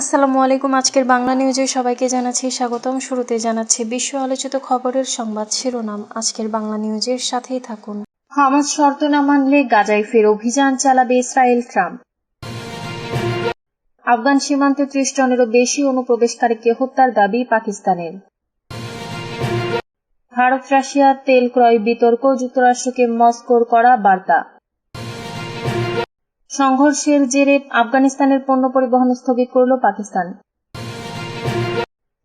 আসসালামু আলাইকুম, আজকের বাংলা নিউজে সবাইকে জানাচ্ছি স্বাগতম। শুরুতে জানাচ্ছি বিশ্ব আলোচিত খবরের সংবাদ শিরোনাম। আজকের বাংলা নিউজের সাথেই থাকুন। হামাস শর্ত না মানলে গাজায় ফের অভিযান চালাবে ইসরায়েল, ট্রাম্প। আফগান সীমান্তে ত্রিশ জনেরও বেশি অনুপ্রবেশকারীকে হত্যার দাবি পাকিস্তানের। ভারত রাশিয়ার তেল ক্রয় বিতর্ক, যুক্তরাষ্ট্রকে মস্কোর করা বার্তা। সংঘর্ষের জেরে আফগানিস্তানের পণ্য পরিবহন স্থগিত করল পাকিস্তান।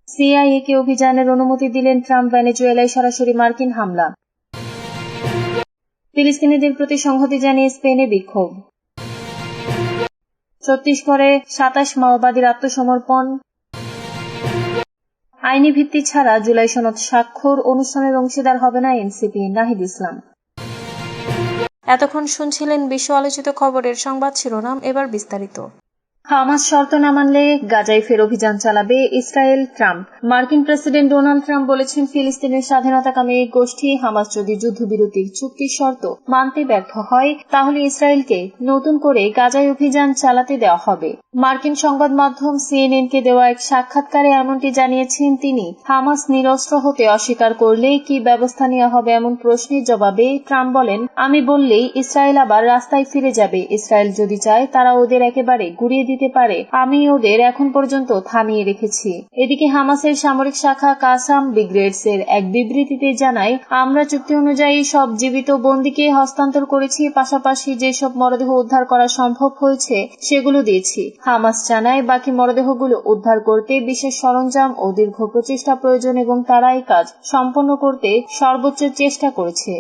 সিআইএকে অভিযানের অনুমতি দিলেন ট্রাম্প ভেনেজুয়েলায় সরাসরি মার্কিন হামলা। ফিলিস্তিনিদের প্রতি সংহতি জানিয়ে স্পেনে বিক্ষোভ। ছত্তিশগড়ে সাতাশ মাওবাদীর আত্মসমর্পণ। আইনি ভিত্তি ছাড়া জুলাই সনদ স্বাক্ষর, অনুষ্ঠানের অংশীদার হবে না এনসিপি, নাহিদ ইসলাম। এতক্ষণ শুনছিলেন বিশ্ব আলোচিত খবরের সংবাদ শিরোনাম, এবার বিস্তারিত। হামাস শর্ত না মানলে গাজায় ফের অভিযান চালাবে ইসরায়েল ট্রাম্প। মার্কিন প্রেসিডেন্ট ডোনাল্ড ট্রাম্প বলেছেন ফিলিস্তিনের স্বাধীনতাকামী গোষ্ঠী হামাস যদি যুদ্ধবিরতির চুক্তির শর্ত মানতে ব্যর্থ হয়, তাহলে ইসরায়েলকে নতুন করে গাজায় অভিযান চালাতে দেওয়া হবে। মার্কিন সংবাদ মাধ্যম সিএনএনকে দেওয়া এক সাক্ষাৎকারে এমনটি জানিয়েছেন তিনি। হামাস নিরস্ত্র হতে অস্বীকার করলে কি ব্যবস্থা নেওয়া হবে এমন প্রশ্নের জবাবে ট্রাম্প বলেন, আমি বললেই ইসরায়েল আবার রাস্তায় ফিরে যাবে। ইসরায়েল যদি চায়, তারা ওদের একেবারে গুড়িয়ে দিতে পারে। আমি ওদের এখন পর্যন্ত থামিয়ে রেখেছি। এদিকে হামাসের সামরিক শাখা কাসাম ব্রিগেডস এর এক বিবৃতিতে জানায়, আমরা চুক্তি অনুযায়ী সব জীবিত বন্দীকে হস্তান্তর করেছি। পাশাপাশি যেসব মরদেহ উদ্ধার করা সম্ভব হয়েছে, সেগুলো দিয়েছি। হামাস জানায়, বাকি মরদেহগুলো উদ্ধার করতে বিশেষ সরঞ্জাম ও দীর্ঘ প্রচেষ্টা প্রয়োজন এবং তারা এই কাজ সম্পন্ন করতে সর্বোচ্চ চেষ্টা করেছে।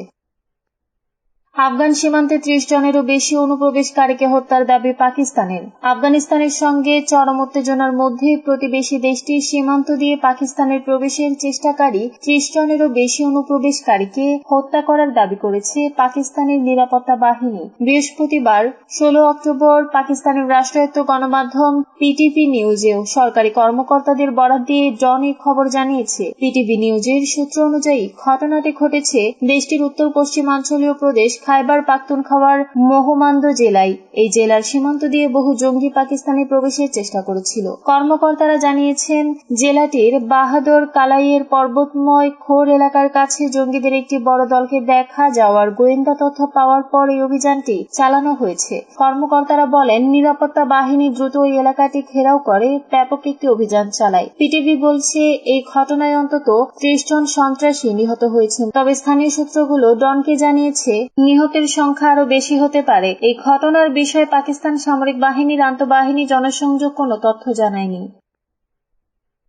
আফগান সীমান্তে ত্রিশ জনেরও বেশি অনুপ্রবেশকারীকে হত্যার দাবি পাকিস্তানের। আফগানিস্তানের সঙ্গে চরম উত্তেজনার মধ্যে প্রতিবেশী দেশটির সীমান্ত দিয়ে পাকিস্তানের প্রবেশের চেষ্টাকারী ত্রিশ জনেরও বেশি অনুপ্রবেশকারীকে হত্যা করার দাবি করেছে পাকিস্তানের নিরাপত্তা বাহিনী। বৃহস্পতিবার ষোলো অক্টোবর পাকিস্তানের রাষ্ট্রায়ত্ত গণমাধ্যম পিটিভি নিউজেও সরকারি কর্মকর্তাদের বরাদ দিয়ে ডন খবর জানিয়েছে। পিটিভি নিউজের সূত্র অনুযায়ী ঘটনাটি ঘটেছে দেশটির উত্তর পশ্চিমাঞ্চলীয় প্রদেশ খাইবার পাখতুনখাওয়ার মোহমান্দ জেলায় এই জেলার সীমান্ত দিয়ে বহু জঙ্গি পাকিস্তানে প্রবেশের চেষ্টা করেছিল। কর্মকর্তারা জানিয়েছেন, জেলাটির বাহাদুর কালাইয়ের পর্বতময় খোর এলাকার কাছে জঙ্গিদের একটি বড় দলকে দেখা যাওয়ার গোয়েন্দা তথ্য পাওয়ার পর এই অভিযানটি চালানো হয়েছে। কর্মকর্তারা বলেন, নিরাপত্তা বাহিনী দ্রুত ওই এলাকাটি ঘেরাও করে, ব্যাপক একটি অভিযান চালায়। পিটিভি বলছে, এই ঘটনায় অন্তত ত্রিশ জন সন্ত্রাসী নিহত হয়েছেন। তবে স্থানীয় সূত্রগুলো ডনকে জানিয়েছে নিহতের সংখ্যা আরও বেশি হতে পারে। এই ঘটনার বিষয়ে পাকিস্তান সামরিক বাহিনীর আন্তঃবাহিনী জনসংযোগ কোনো তথ্য জানায়নি।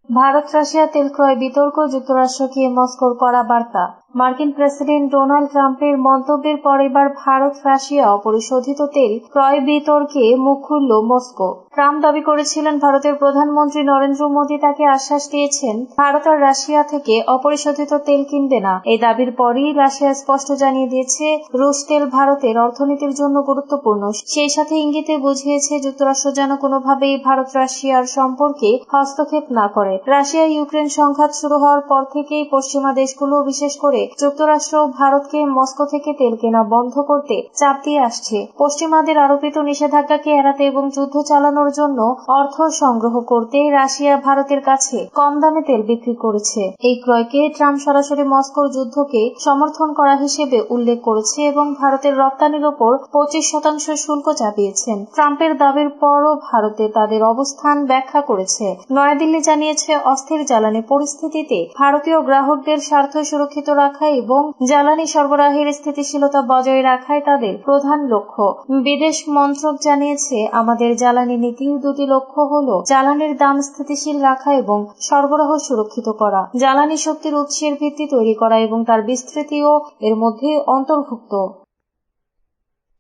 ভারত রাশিয়া তেল ক্রয় বিতর্ক যুক্তরাষ্ট্রকে মস্কোর করা বার্তা। মার্কিন প্রেসিডেন্ট ডোনাল্ড ট্রাম্পের মন্তব্যের পর এবার ভারত, রাশিয়া অপরিশোধিত তেল ক্রয় বিতর্কে মুখ খুলল মস্কো। ট্রাম্প দাবি করেছিলেন ভারতের প্রধানমন্ত্রী নরেন্দ্র মোদী তাকে আশ্বাস দিয়েছেন, ভারত আর রাশিয়া থেকে অপরিশোধিত তেল কিনবে না। এই দাবির পরই রাশিয়া স্পষ্ট জানিয়ে দিয়েছে, রুশ তেল ভারতের অর্থনীতির জন্য গুরুত্বপূর্ণ। সেই সাথে ইঙ্গিতে বুঝিয়েছে, যুক্তরাষ্ট্র যেন কোনোভাবেই ভারত রাশিয়ার সম্পর্কে হস্তক্ষেপ না করে। রাশিয়া ইউক্রেন সংঘাত শুরু হওয়ার পর থেকেই পশ্চিমা দেশগুলো, বিশেষ করে যুক্তরাষ্ট্র ভারতকে মস্কো থেকে তেল কেনা বন্ধ করতে চাপ দিয়ে আসছে। পশ্চিমাদের আরোপিত নিষেধাজ্ঞাকে এড়াতে এবং যুদ্ধ চালানোর জন্য অর্থ সংগ্রহ করতে রাশিয়া ভারতের কাছে কম দামে তেল বিক্রি করেছে। এই ক্রয়কে ট্রাম্প সরাসরি মস্কোর যুদ্ধকে সমর্থন করা হিসেবে উল্লেখ করেছে এবং ভারতের রপ্তানির ওপর পঁচিশ শতাংশ শুল্ক চাপিয়েছেন। ট্রাম্পের দাবির পরও ভারতে তাদের অবস্থান ব্যাখ্যা করেছে। নয়াদিল্লি জানিয়েছে, অস্থির জ্বালানি পরিস্থিতিতে ভারতীয় গ্রাহকদের স্বার্থ সুরক্ষিত রাখা এবং জ্বালানি সরবরাহের স্থিতিশীলতা বজায় রাখাই তাদের প্রধান লক্ষ্য। বিদেশ মন্ত্রক জানিয়েছে, আমাদের জ্বালানি নীতির দুটি লক্ষ্য হল জ্বালানির দাম স্থিতিশীল রাখা এবং সরবরাহ সুরক্ষিত করা, জ্বালানি শক্তির উৎসের ভিত্তি তৈরি করা এবং তার বিস্তৃতিও এর মধ্যে অন্তর্ভুক্ত।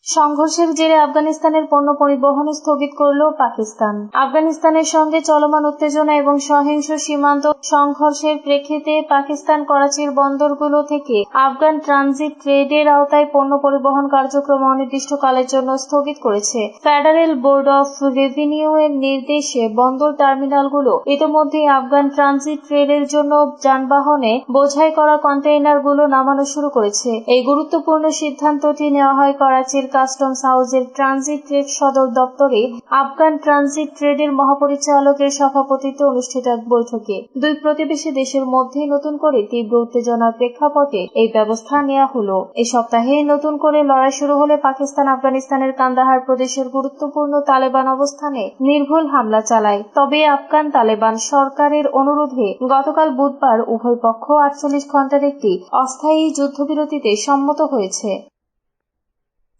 সংঘর্ষের জেরে আফগানিস্তানের পণ্য পরিবহন স্থগিত করল পাকিস্তান। আফগানিস্তানের সঙ্গে চলমান উত্তেজনা এবং সহিংস সীমান্ত সংঘর্ষের প্রেক্ষিতে পাকিস্তান করাচির বন্দরগুলো থেকে আফগান ট্রানজিট ট্রেডের আওতায় পণ্য পরিবহন কার্যক্রম অনির্দিষ্টকালের জন্য স্থগিত করেছে। ফেডারেল বোর্ড অফ রেভিনিউ এর নির্দেশে বন্দর টার্মিনালগুলো ইতিমধ্যে আফগান ট্রানজিট ট্রেডের জন্য যানবাহনে বোঝাই করা কন্টেইনারগুলো নামানো শুরু করেছে। এই গুরুত্বপূর্ণ সিদ্ধান্তটি নেওয়া হয় করাচির কাস্টমস হাউসের ট্রানজিট ট্রেড সদর দপ্তরে আফগান ট্রানজিট ট্রেডের মহাপরিচালকের সভাপতিত্বে অনুষ্ঠিত এক বৈঠকে দুই প্রতিবেশী দেশের মধ্যে নতুন করে তীব্র উত্তেজনার প্রেক্ষাপটে এই ব্যবস্থা নেওয়া হলো। এ সপ্তাহে নতুন করে লড়াই শুরু হলে পাকিস্তান আফগানিস্তানের কান্দাহার প্রদেশের গুরুত্বপূর্ণ তালেবান অবস্থানে নির্ভুল হামলা চালায়। তবে আফগান তালেবান সরকারের অনুরোধে গতকাল বুধবার উভয় পক্ষ আটচল্লিশ ঘণ্টার একটি অস্থায়ী যুদ্ধবিরতিতে সম্মত হয়েছে।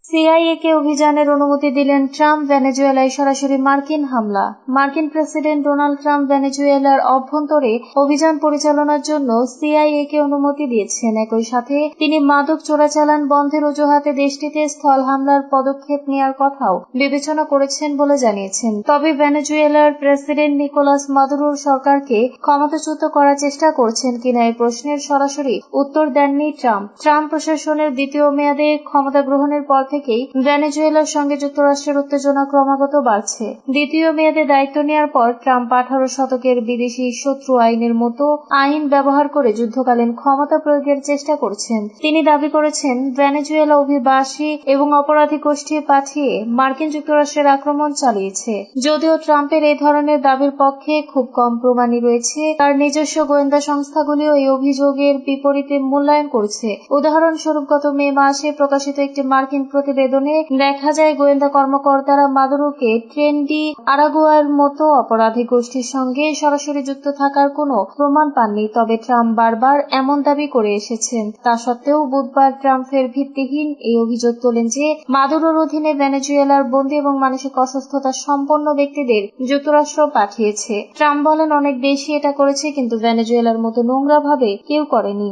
সিআইএ কে অভিযানের অনুমতি দিলেন ট্রাম্প ভেনেজুয়েলায় সরাসরি মার্কিন হামলা। মার্কিন প্রেসিডেন্ট ডোনাল্ড ট্রাম্প ভেনেজুয়েলার অভ্যন্তরে অভিযান পরিচালনার জন্য সিআইএ কে অনুমতি দিয়েছেন। একই সাথে তিনি মাদক চোরাচালান বন্ধের অজুহাতে দেশটিতে স্থল হামলার পদক্ষেপ নেওয়ার কথাও বিবেচনা করেছেন বলে জানিয়েছেন। তবে ভেনেজুয়েলার প্রেসিডেন্ট নিকোলাস মাদুরোর সরকারকে ক্ষমতাচ্যুত করার চেষ্টা করছেন কিনা এই প্রশ্নের সরাসরি উত্তর দেননি ট্রাম্প। ট্রাম্প প্রশাসনের দ্বিতীয় মেয়াদে ক্ষমতা গ্রহণের পর থেকেই ভেনেজুয়েলার সঙ্গে যুক্তরাষ্ট্রের উত্তেজনা ক্রমাগত বাড়ছে। দ্বিতীয় মেয়াদে দায়িত্ব নেওয়ার পর ট্রাম্প আঠারো শতকের বিদেশি শত্রু আইনের মতো আইন ব্যবহার করে যুদ্ধকালীন ক্ষমতা প্রয়োগের চেষ্টা করছেন। তিনি দাবি করেছেন, ভেনেজুয়েলা অভিবাসী এবং অপরাধী গোষ্ঠী পাঠিয়ে মার্কিন যুক্তরাষ্ট্রের আক্রমণ চালিয়েছে। যদিও ট্রাম্পের এই ধরনের দাবির পক্ষে খুব কম প্রমাণই রয়েছে, তার নিজস্ব গোয়েন্দা সংস্থাগুলিও এই অভিযোগের বিপরীতে মূল্যায়ন করছে। উদাহরণস্বরূপ, গত মে মাসে প্রকাশিত একটি মার্কিন প্রতিবেদনে দেখা যায় গোয়েন্দা কর্মকর্তারা মাদুরোকে ট্রেন্ডি আরাগুয়ার মতো অপরাধী গোষ্ঠীর সঙ্গে সরাসরি যুক্ত থাকার কোনো প্রমাণ পাননি, তবে ট্রাম্প বারবার এমন দাবি করে এসেছেন। তা সত্ত্বেও বুধবার ট্রাম্পের ভিত্তিহীন এই অভিযোগ তোলেন যে, মাদুরোর অধীনে ভেনেজুয়েলার বন্দী এবং মানসিক অসুস্থতা সম্পন্ন ব্যক্তিদের যুক্তরাষ্ট্র পাঠিয়েছে। ট্রাম্প বলেন, অনেক দেশই এটা করেছে, কিন্তু ভেনেজুয়েলার মতো নোংরাভাবে কেউ করেনি।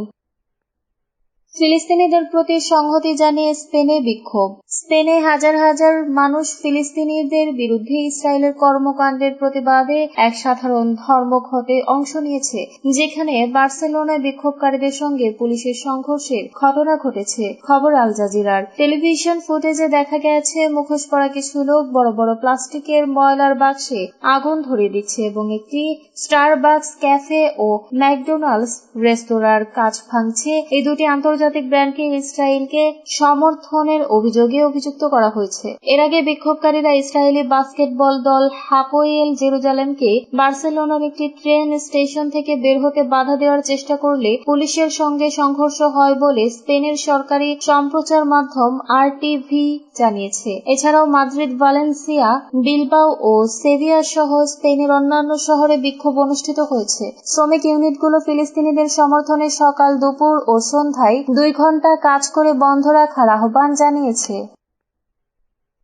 ফিলিস্তিনিদের প্রতি সংহতি জানিয়ে স্পেনে বিক্ষোভ। স্পেনে হাজার হাজার মানুষ ফিলিস্তিনিদের বিরুদ্ধে ইসরায়েলের কর্মকাণ্ডের প্রতিবাদে এক সাধারণ ধর্মঘটে অংশ নিয়েছে, যেখানে বার্সেলোনায় বিক্ষোভকারীদের সঙ্গে পুলিশের সংঘর্ষের ঘটনা ঘটেছে, খবর আল জাজিরার। টেলিভিশন ফুটেজে দেখা গেছে, মুখোশ পরা কিছু লোক বড় বড় প্লাস্টিকের ময়লার বাক্সে আগুন ধরিয়ে দিচ্ছে এবং একটি স্টারবাক্স ক্যাফে ও ম্যাকডোনাল্ডস রেস্তোরাঁর কাজ ভাঙছে। এই দুটি আন্তর্জাতিক আন্তর্জাতিক ব্র্যান্ডকে ইসরায়েলকে সমর্থনের অভিযোগে অভিযুক্ত করা হয়েছে। এর আগে বিক্ষোভকারীরা ইসরায়েলি বাস্কেটবল দল হাপোয়েল জেরুজালেমকে বার্সেলোনার একটি ট্রেন স্টেশন থেকে বের হতে বাধা দেওয়ার চেষ্টা করলে পুলিশের সঙ্গে সংঘর্ষ হয় বলে স্পেনের সরকারি সম্প্রচার মাধ্যম আরটিভি জানিয়েছে। এছাড়াও মাদ্রিদ, ভালেন্সিয়া, বিলবাও ও সেভিয়া সহ স্পেনের অন্যান্য শহরে বিক্ষোভ অনুষ্ঠিত হয়েছে। শ্রমিক ইউনিটগুলো ফিলিস্তিনিদের সমর্থনে সকাল দুপুর ও সন্ধ্যায় দুই ঘণ্টা কাজ করে বন্ধ রাখার আহ্বান জানিয়েছে।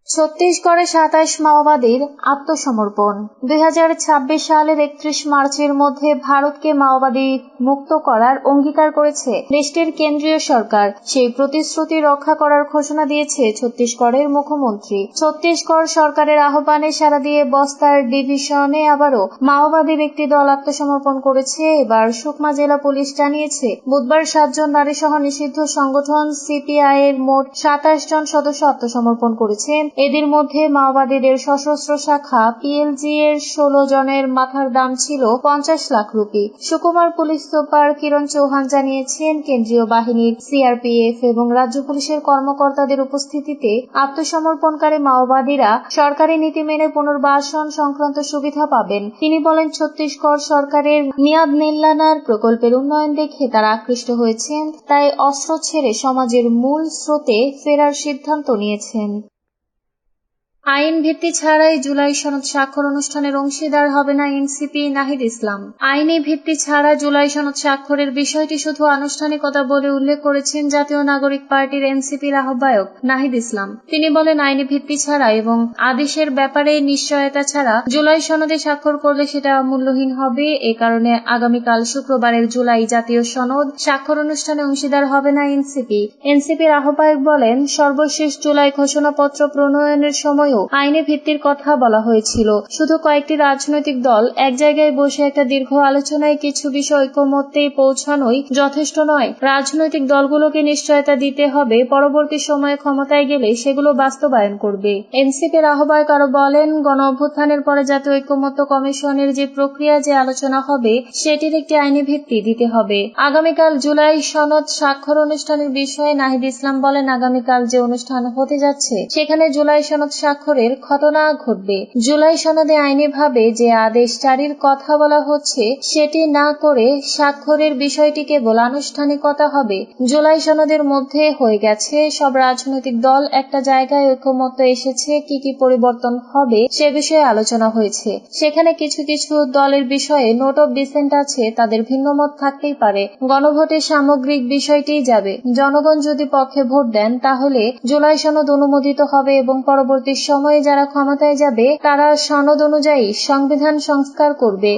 ছত্তিশগড়ে সাতাশ মাওবাদীর আত্মসমর্পণ। দুই হাজার ছাব্বিশ সালের একত্রিশ মার্চের মধ্যে ভারতকে মাওবাদী মুক্ত করার অঙ্গীকার করেছে দেশটির কেন্দ্রীয় সরকার। সেই প্রতিশ্রুতি রক্ষা করার ঘোষণা দিয়েছে ছত্তিশগড়ের মুখ্যমন্ত্রী। ছত্তিশগড় সরকারের আহ্বানে সারা দিয়ে বস্তার ডিভিশনে আবারও মাওবাদী ব্যক্তি দল আত্মসমর্পণ করেছে। এবার সুকমা জেলা পুলিশ জানিয়েছে, বুধবার সাতজন নারী সহ নিষিদ্ধ সংগঠন সিপিআই এর মোট সাতাশ জন সদস্য আত্মসমর্পণ করেছেন। এদের মধ্যে মাওবাদীদের সশস্ত্র শাখা পিএলজি এর ষোলো জনের মাথার দাম ছিল পঞ্চাশ lakh rupee. Sukumar police super Kiran Chauhan জানিয়েছেন, কেন্দ্রীয় বাহিনীর সিআরপিএফ এবং রাজ্য পুলিশের কর্মকর্তাদের উপস্থিতিতে আত্মসমর্পণকারী মাওবাদীরা সরকারি নীতি মেনে পুনর্বাসন সংক্রান্ত সুবিধা পাবেন। তিনি বলেন, ছত্তিশগড় সরকারের নিয়াদ নেল্লানার প্রকল্পের উন্নয়ন দেখে তারা আকৃষ্ট হয়েছেন, তাই অস্ত্র ছেড়ে সমাজের মূল স্রোতে ফেরার সিদ্ধান্ত নিয়েছেন। আইন ভিত্তি ছাড়াই জুলাই সনদ স্বাক্ষর অনুষ্ঠানের অংশীদার হবে না এনসিপি নাহিদ ইসলাম। আইনি ভিত্তি ছাড়া জুলাই সনদ স্বাক্ষরের বিষয়টি শুধু আনুষ্ঠানিকতা বলে উল্লেখ করেছেন জাতীয় নাগরিক পার্টির এনসিপির আহ্বায়ক নাহিদ ইসলাম। তিনি বলেন আইনি ভিত্তি ছাড়া এবং আদেশের ব্যাপারে নিশ্চয়তা ছাড়া জুলাই সনদে স্বাক্ষর করলে সেটা মূল্যহীন হবে। এ কারণে আগামীকাল শুক্রবারের জুলাই জাতীয় সনদ স্বাক্ষর অনুষ্ঠানে অংশীদার হবে না এনসিপি। এনসিপির আহ্বায়ক বলেন, সর্বশেষ জুলাই ঘোষণাপত্র প্রণয়নের সময় সনদেও আইনি ভিত্তির কথা বলা হয়েছিল। শুধু কয়েকটি রাজনৈতিক দল এক জায়গায় বসে একটা দীর্ঘ আলোচনায় কিছু বিষয় ঐক্যমত্যে পৌঁছানোই যথেষ্ট নয়। রাজনৈতিক দলগুলোকে নিশ্চয়তা দিতে হবে, পরবর্তী সময়ে ক্ষমতায় গেলে সেগুলো বাস্তবায়ন করবে। এনসিপির আহ্বায়ক আরও বলেন, গণ অভ্যুত্থানের পরে জাতীয় ঐক্যমত্য কমিশনের যে প্রক্রিয়া, যে আলোচনা হবে, সেটির একটি আইনি ভিত্তি দিতে হবে। আগামীকাল জুলাই সনদ স্বাক্ষর অনুষ্ঠানের বিষয়ে নাহিদ ইসলাম বলেন, আগামীকাল যে অনুষ্ঠান হতে যাচ্ছে, সেখানে জুলাই সনদ স্বাক্ষরের ঘটনা ঘটবে। জুলাই সনদে আইনিভাবে যে আদেশ জারির কথা বলা হচ্ছে, সেটি না করে স্বাক্ষরের বিষয়টি কেবল আনুষ্ঠানিকতা হবে। জুলাই সনদের মধ্যে হয়ে গেছে, সব রাজনৈতিক দল একটা জায়গায় ঐক্যমত্য এসেছে, কি কি পরিবর্তন হবে সে বিষয়ে আলোচনা হয়েছে। সেখানে কিছু কিছু দলের বিষয়ে নোট অফ ডিসেন্ট আছে, তাদের ভিন্নমত থাকতেই পারে। গণভোটের সামগ্রিক বিষয়টিই যাবে। জনগণ যদি পক্ষে ভোট দেন, তাহলে জুলাই সনদ অনুমোদিত হবে এবং পরবর্তী সময়ে যারা ক্ষমতায় যাবে তারা সনদ অনুযায়ী সংবিধান সংস্কার করবে।